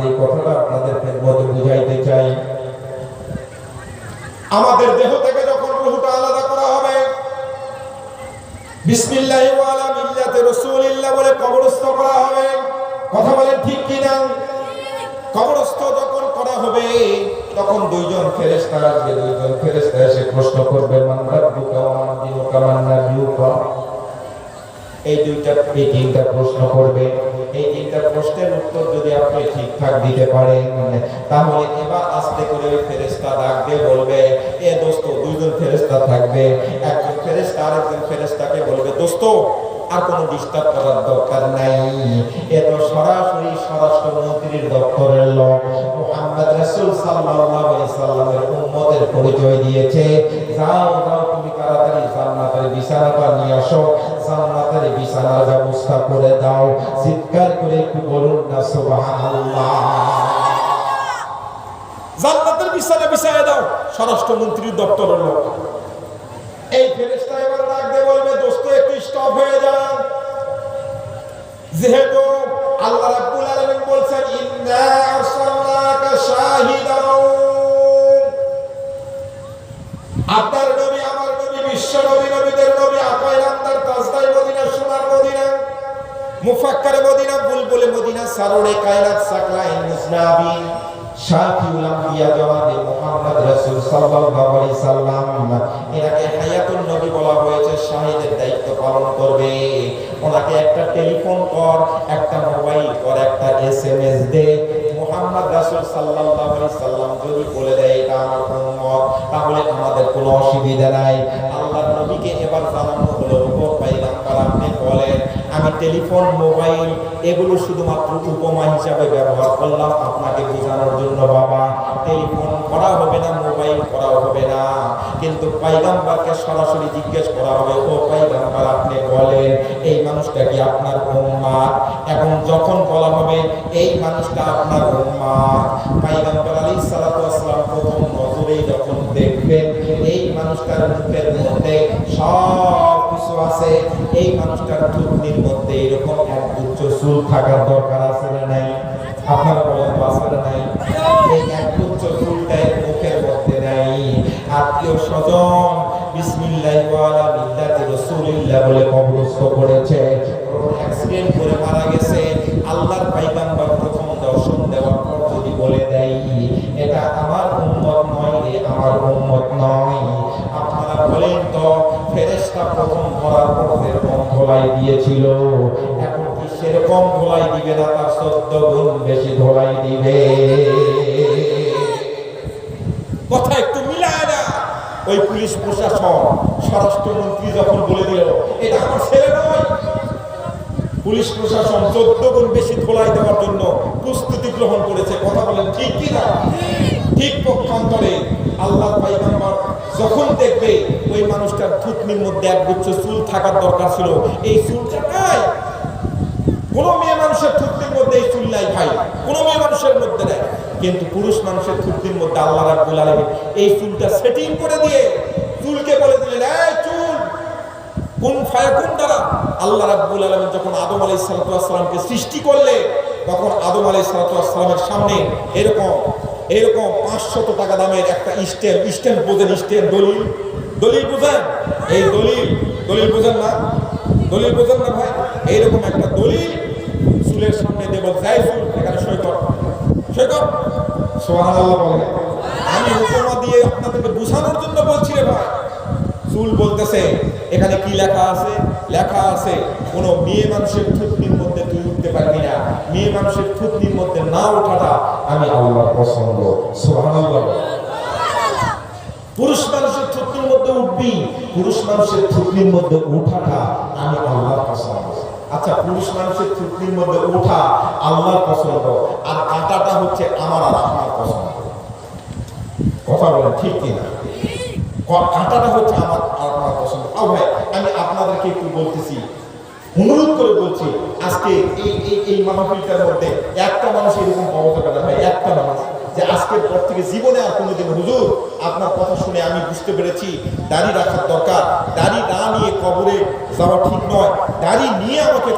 যে কথাটা আপনাদের মধ্যে বুঝাইতে চাই। আমাদের দেহ থেকে যখন রুহটা আলাদা করা হবে বলে কবরস্থ করা হবে। কথা ঠিক কি না কবরস্থ করা হবে, তখন দুইজন দুইজন প্রশ্ন করবে এই দুইটা, এই প্রশ্ন করবে। প্রশ্নের উত্তর যদি আপনি ঠিকঠাক দিতে পারেন, তাহলে এবার আসতে করে ওই ফেরেস্তা ডাকবে, বলবে, এ দোস্ত, দুইজন ফেরেস্তা থাকবে। একজন ফেরেস্তা আরেকজন ফেরেস্তাকে বলবে, দোস্ত আর কোনো ডিস্টার্ব করার দরকার নাই। এ তো সরাসরি স্বরাষ্ট্রমন্ত্রীর দপ্তরের লোক। মুহাম্মদ রাসূল সাল্লাল্লাহু আলাইহি সাল্লামের উম্মতের পরিচয় দিয়েছে। যাও যাও, তুমি তাড়াতাড়ি জান্নাতের বিছানাটা নিয়ে আসো। জান্নাতের বিছানার ব্যবস্থা করে দাও। চিৎকার করে একটু বলুন না, সুবহানাল্লাহ। জান্নাতের বিছানা বিছায় দাও, স্বরাষ্ট্রমন্ত্রীর দপ্তরের লোক। এই ফেরেশতা এবার ডাক দিয়ে বলবে দোস্ত একটু স্টপ হয়ে যান যেহেতু আল্লাহ রাব্বুল আলামিন বলছেন, ইন্না আরসালনাকা শাহিদান আপনার নবী, আমার নবী, বিশ্ব নবী, নবীদের নবী আপাইলামদার তাজদাই মদিনা, সোনার মদিনা, মুফাক্কার মদিনা, বুলবুল মদিনা, সারোড়ে কায়নাত সাকলাইন মুজনাবি, শাফিউল আম্বিয়া জনাবে মুহাম্মদ রাসূল সাল্লাল্লাহু আলাইহি সাল্লাম, এনাকে হায়াতুন নবী বলা হয়েছে। শাহিদের দায়িত্ব পালন করবে। ওনাকে একটা টেলিফোন কর, একটা মোবাইল কর, একটা এসএমএস দে। মোহাম্মদ রাসুল আলাইহি সাল্লাম যদি বলে দেয়, এটা আমার তাহলে আমাদের কোনো অসুবিধা নাই। আল্লাহর নবীকে এবার জানানো হলো আপনি বলেন আমি টেলিফোন, মোবাইল, এগুলো শুধুমাত্র উপমা হিসাবে ব্যবহার করলাম আপনাকে বোঝানোর জন্য, বাবা। টেলিফোন করা হবে না, মোবাইল করা হবে না। কিন্তু পাইগাম্বারকে সরাসরি জিজ্ঞেস করা হবে, ও পাইগাম্বার আপনি বলেন, এই মানুষটা কি আপনার উম্মাদ এবং যখন বলা হবে, এই মানুষটা আপনার উম্মাদ পাইগাম্বার আলাইহিস সালাতু ওয়াসসালাম প্রথম নজরেই যখন দেখবেন, এই মানুষটার মুখের মধ্যে সব কিছু আছে, এই মানুষটার থুতনির মধ্যে এরকম এক গুচ্ছ চুল থাকার দরকার আছে না নাই? আপনারা বলেন আছে না নাই? এই এক গুচ্ছ চুলটাই মুখের মধ্যে নাই। আত্মীয় স্বজন বিসমিল্লাহ ওয়ালা মিল্লাতি রাসূলিল্লাহ বলে কবরস্থ করেছে। অ্যাক্সিডেন্ট করে মারা গেছে। আল্লাহর পয়গম্বর ধোলাই দিয়েছিল এখন কি সেরকম ধোলাই দিবে না, তার চোদ্দ গুণ বেশি ধোলাই দিবে। কথা একটু মিলায় না। ওই পুলিশ প্রশাসন, স্বরাষ্ট্রমন্ত্রী যখন বলে দিল, এটা আমার ছেলে নয়। পুলিশ প্রশাসন চোদ্দ গুণ বেশি ধোলাই দেওয়ার জন্য প্রস্তুতি গ্রহণ করেছে। কথা বলেন, ঠিক কি না ঠিক পক্ষান্তরে আল্লাহ পাইগাম্বার যখন দেখবে ওই থুতনির মধ্যে এক গুচ্ছ চুল থাকার দরকার ছিল। এই চুলটা নাই। কোন মেয়ে মানুষের থুতনির মধ্যে এই চুল নাই ভাই। কোন মেয়ে মানুষের মধ্যে নাই। কিন্তু পুরুষ মানুষের থুতনির মধ্যে আল্লাহ রাব্বুল আলামিন এই চুলটা সেটিং করে দিয়ে চুলকে বলে দিলেন, এই চুল, কোন ফায়াকুন দ্বারা আল্লাহ রাব্বুল আলামিন যখন আদম আলাইহিস সালাতু সৃষ্টি করলে, তখন আদম আলাইহিস সালাতু সামনে এরকম এরকম 500 টাকা দামের একটা স্টেল স্টেল বোঝেন স্টেল দলিল। দলিল বুঝেন। এই দলিল দলিল বুঝেন না। দলিল বুঝেন না ভাই। এইরকম একটা দলিল চুলের সামনে দেব যাই চুল এখানে সই কর। সই কর। সুবহানাল্লাহ বলে। আমি উপমা দিয়ে আপনাদেরকে বোঝানোর জন্য বলছি রে ভাই। চুল বলতেছে এখানে কি লেখা আছে? লেখা আছে কোন মেয়ে মানুষের থুতনির মধ্যে তুই উঠতে পারবি না। মেয়ে মানুষের থুতনির মধ্যে না ওঠাটা আমি আল্লাহর পছন্দ। সুবহানাল্লাহ। পুরুষ মানুষের মধ্যে উঠবি, পুরুষ মানুষের থুতনির মধ্যে আমি আল্লাহর পছন্দ। আচ্ছা পুরুষ মানুষের থুতনির মধ্যে আল্লাহর পছন্দ, আর কাটাটা হচ্ছে আমার আর আপনার পছন্দ। কথা বলেন, ঠিক কিনা হচ্ছে আমার, আপনার পছন্দ। ভাই, আমি আপনাদেরকে একটু বলতেছি, অনুরোধ করে বলছি, আজকে এই এই মাহফিলটার মধ্যে একটা মানুষ এরকম না ভাই, একটা মানুষ। যে আজকের পর থেকে জীবনে আর কোনোদিন হুজুর, আপনার কথা শুনে আমি বুঝতে পেরেছি, দাড়ি রাখার দরকার। দাড়ি না নিয়ে কবরে যাওয়া ঠিক নয়। দাড়ি নিয়ে আমাকে